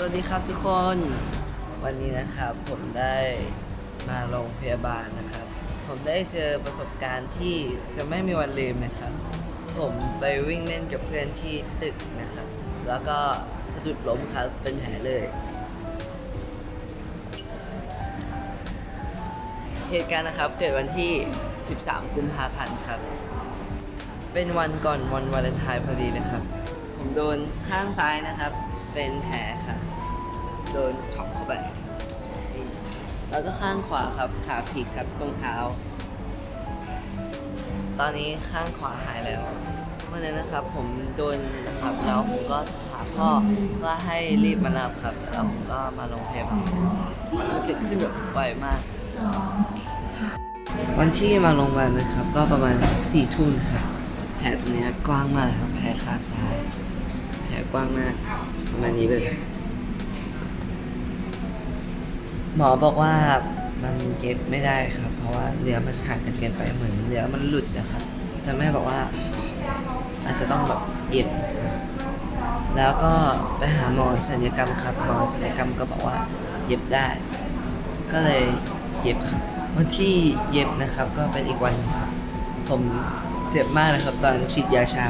สวัสดีครับทุกคน วันนี้นะครับผมได้มาโรงพยาบาลนะครับ ผมได้เจอประสบการณ์ที่จะไม่มีวันลืมนะครับ ผมไปวิ่งเล่นกับเพื่อนที่ตึกนะครับ แล้วก็สะดุดล้มครับเป็นแผลเลย เหตุการณ์นะครับเกิดวันที่ 13 กุมภาพันธ์ครับ เป็นวันก่อนวันวาเลนไทน์พอดีนะครับ ผมโดนข้างซ้ายนะครับเป็นแผลครับ โดนช็อปเข้าไปนี่แล้วก็ข้างขวาครับขาพลิกครับตรงเท้า ตอนนี้ข้างขวาหายแล้ววันนั้นนะครับผมโดนนะครับแล้วผมก็โทรหาพ่อว่าให้รีบมารับครับแล้วผมก็มาโรงพยาบาลครับมันเกิดขึ้นแบบไวมาก วันที่มาโรงพยาบาลนะครับ ก็ประมาณสี่ทุ่มนะครับแผลตรงนี้กว้างมากเลยครับแผลขาซ้าย แผลกว้างมากประมาณนี้เลย หมอบอกว่ามันเย็บไม่ได้ครับ เพราะว่าเนื้อมันขาดกันเกินไปเหมือนเนื้อมันหลุดนะครับแต่แม่บอกว่าอาจจะต้องแบบเย็บ แล้วก็ไปหาหมอศัลยกรรมครับหมอศัลยกรรมก็บอกว่าเย็บได้ ก็เลยเย็บครับวันที่เย็บนะครับก็เป็นอีกวันครับผมเจ็บมากนะครับ ตอนฉีดยาชา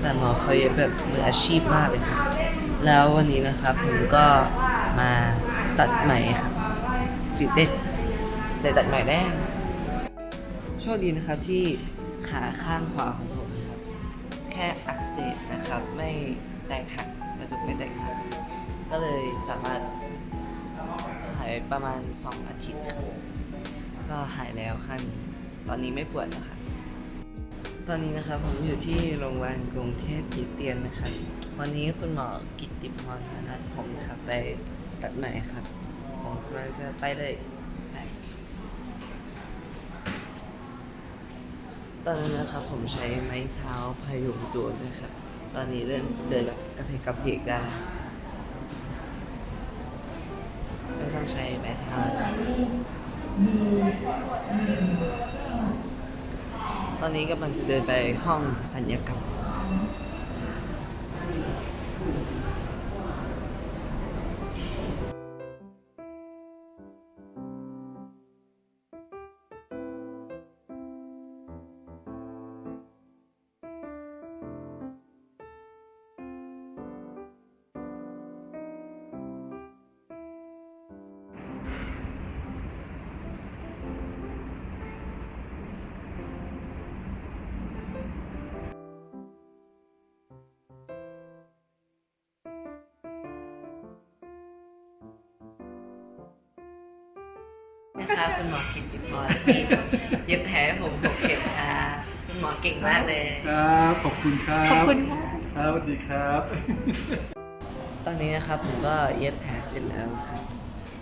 แต่หมอเขาเย็บแบบมืออาชีพมากเลยครับ แล้ววันนี้นะครับผมก็มาตัดไหมครับ ตื่นเต้นแต่ตัดไหม่แล้วโชคดีนะครับที่ขาข้างขวาของผมนะครับ แค่อักเสบนะครับ ไม่แตกหักกระดูกไม่แตกหักก็เลยสามารถหายประมาณ 2 อาทิตย์ครับก็หายแล้วขั้นตอนนี้ไม่ปวดแล้วครับตอนนี้นะครับผมอยู่ที่โรงพยาบาลกรุงเทพคริสเตียนนะครับวันนี้คุณหมอกิตติพรนัดผมนะครับไปตัดไหม่ครับ ผมกำลังจะไปเลยไปตอนนั้นนะครับผมใช้ไม้เท้าพยุงตัวด้วยครับ ตอนนี้เริ่มเดินแบบกระเพกกระเพกได้ไม่ต้องใช้ไม้เท้าตอนนี้กำลังจะเดินไปห้องสัญญกรรม นะคะคุณหมอกิตติพรที่เย็บแผลให้ผมหกเข็มชาคุณหมอเก่งมากเลย ครับขอบคุณครับขอบคุณค่ะ ครับสวัสดีครับ ตอนนี้นะครับผมก็เย็บแผลเสร็จแล้วครับ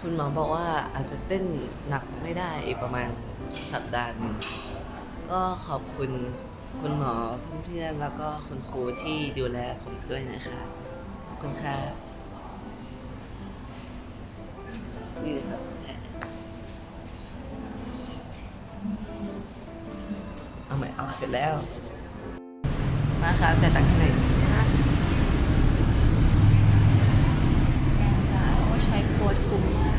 คุณหมอบอกว่าอาจจะเต้นหนักไม่ได้อีกประมาณสัปดาห์หนึ่งก็ขอบคุณคุณหมอเพื่อนๆแล้วก็คุณครูที่ดูแลผมด้วยนะคะขอบคุณครั เอาใหม่เอาเสร็จแล้ว มาครับจะตักให้หน่อยสแกนจ่ายว่าใช้โค้ดคุ้มมาก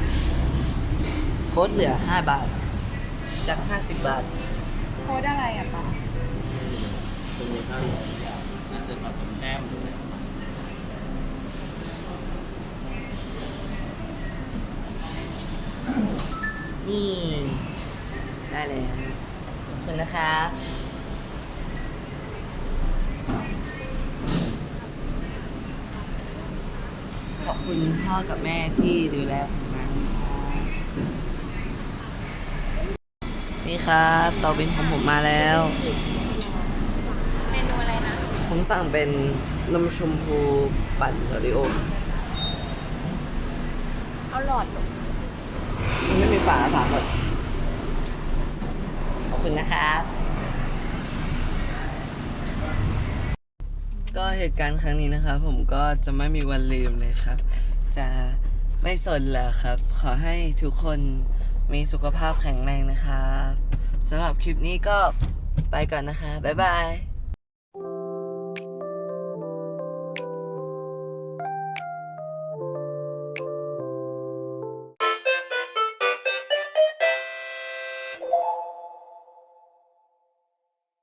โค้ดเหลือ 5 บาท จาก 50 บาท โค้ดอะไรอะปะโปรโมชั่นน่าจะสะสมแต้มด้วยนี่ ได้เลยขอบคุณนะครั คุณพ่อกับแม่ที่ดูแลผมมานะครับนี่ครับเตาบินของผมมาแล้ว เมนูอะไรนะ ผมสั่งเป็นนมชมพูปั่นโอริโอเอาหลอดลงมันไม่มีฝาฝาหมดขอบคุณนะครับ ก็เหตุการณ์ครั้งนี้นะครับ ผมก็จะไม่มีวันลืมเลยครับ จะไม่สนแล้วครับ ขอให้ทุกคนมีสุขภาพแข็งแรงนะครับสำหรับคลิปนี้ก็ไปก่อนนะคะ บ๊ายบาย